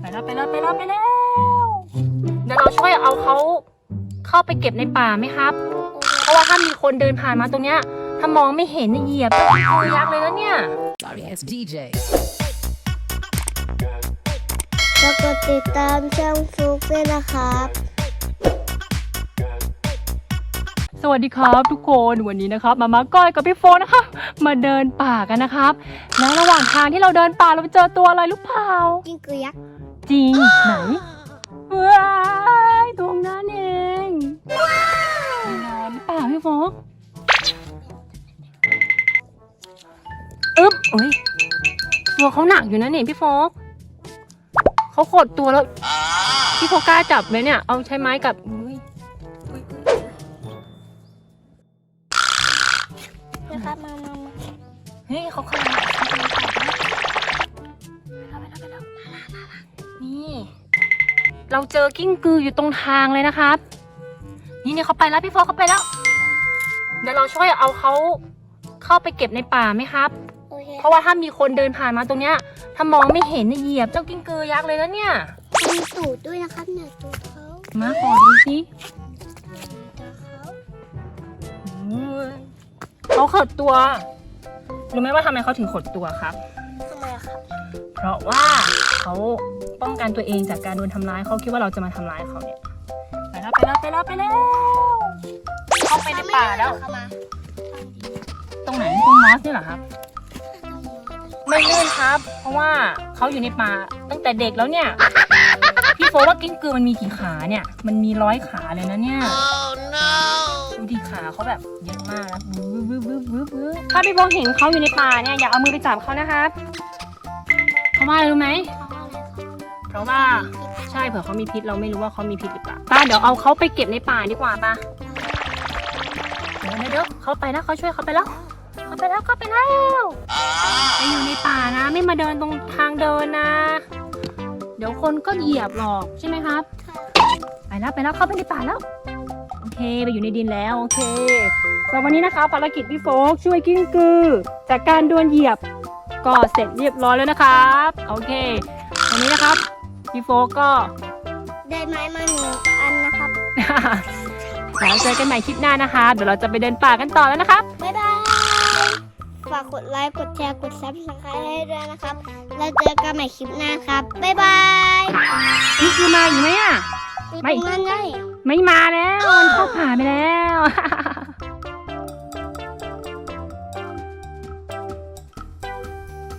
ไปแล้วไปแล้วไปแล้วไปแล้ว เดี๋ยวเราช่วยเอาเขาเข้าไปเก็บในป่าไหมครับ เพราะว่าถ้ามีคนเดินผ่านมาตรงเนี้ย ถ้ามองไม่เห็นเนี่ยเหยียบตัวยักษ์เลยนะเนี่ย Sorry, it's DJ. แล้วกดติดตามช่องฟลุกด้วยนะครับ วัสดีครับ ทุกคนวันนี้นะครับมามาก้อยกับพี่โฟนนะครับมาเดินป่ากันนะครับ แล้วระหว่างทางที่เราเดินป่าเราไปเจอตัวอะไรหรือเปล่ากิ้งกือยักษ์จริงไหนว้ายตรงนั้นเองนอนหรือเปล่าพี่โฟกอึ๊บเอ้ยตัวเขาหนักอยู่นะเนี่ยพี่โฟกเขาขดตัวแล้วพี่โฟกล้าจับไหมเนี่ยเอาใช้ไม้กับอุ๊ยนะครับ เฮ้ยเขาขยับเขาไปแล้วไปแล้วไปแล้วนี่ เราเจอกิ้งกืออยู่ตรงทางเลยนะครับ นี่เนี่ยเขาไปแล้วพี่โฟกเขาไปแล้ว เดี๋ยวเราช่วยเอาเขาเข้าไปเก็บในป่าไหมครับ โอเคเพราะว่าถ้ามีคนเดินผ่านมาตรงเนี้ย ถ้ามองไม่เห็นเนี่ยเหยียบเจ้ากิ้งกือยักษ์เลยนะเนี่ย มีตูดด้วยนะครับเนี่ยตูดเขามาขอดูสิตูดเขาเขาขดตัว รู้ไหมว่าทำไมเขาถึงขดตัวครับ ทำไมอะครับเพราะว่าเขาป้องกันตัวเองจากการโดนทำร้ายเขาคิดว่าเราจะมาทำร้ายเขาเนี่ยไปแล้วไปแล้วไปแล้วไปแล้วเข้าไปในป่าแล้ว เข้ามาตรงไหนตรงมอสนี่เหรอครับ ไม่ลื่นครับ เพราะว่าเขาอยู่ในป่าตั้งแต่เด็กแล้วเนี่ย พี่โฟว่ากิ้งกือมันมีกี่ขาเนี่ย มันมีร้อยขาเลยนะเนี่ยดูดิขา เขาแบบเยอะมากนะบึ้บบึ้บบึ้บบึ้บบึ้บถ้าพี่โฟเห็นเขาอยู่ในป่าเนี่ยอย่าเอามือไปจับเขานะครับเพราะว่าอะไรรู้ไหมเพราะว่าใช่เผื่อเขามีพิษเราไม่รู้ว่าเขามีพิษหรือเปล่าป้าเดี๋ยวเอาเขาไปเก็บในป่าดีกว่าป้าเดี๋ยวเดี๋ยวเดี๋ยวเขาไปแล้วเขาช่วยเขาไปแล้วเขาไปแล้วเขาไปแล้วไปอยู่ในป่านะ ไม่มาเดินตรงทางเดินนะ เดี๋ยวคนก็เหยียบหรอกใช่ไหมครับ ไปแล้วไปแล้วเข้าไปในป่าแล้วโอเค ไปอยู่ในดินแล้ว โอเคสำหรับวันนี้นะคะภารกิจพี่โฟกช่วยกิ้งกือ จากการโดนเหยียบก็เสร็จเรียบร้อยแล้วนะครับ โอเค วันนี้นะครับพี่โฟกก็ ได้ไม้มาหนึ่งอันนะครับเดี๋ยวเราเจอกันใหม่คลิปหน้านะคะ เดี๋ยวเราจะไปเดินป่ากันต่อแล้วนะครับ บ๊ายบาย ฝากกดไลค์ กดแชร์ กดซับสไครต์ให้ด้วยนะครับ แล้วเจอกันใหม่คลิปหน้าครับ บ๊ายบาย นี่คือมาอยู่ไหมอะ อยู่ไม่ตรงนั้นไง ไม่มาแล้วมันเข้าป่าไปแล้ว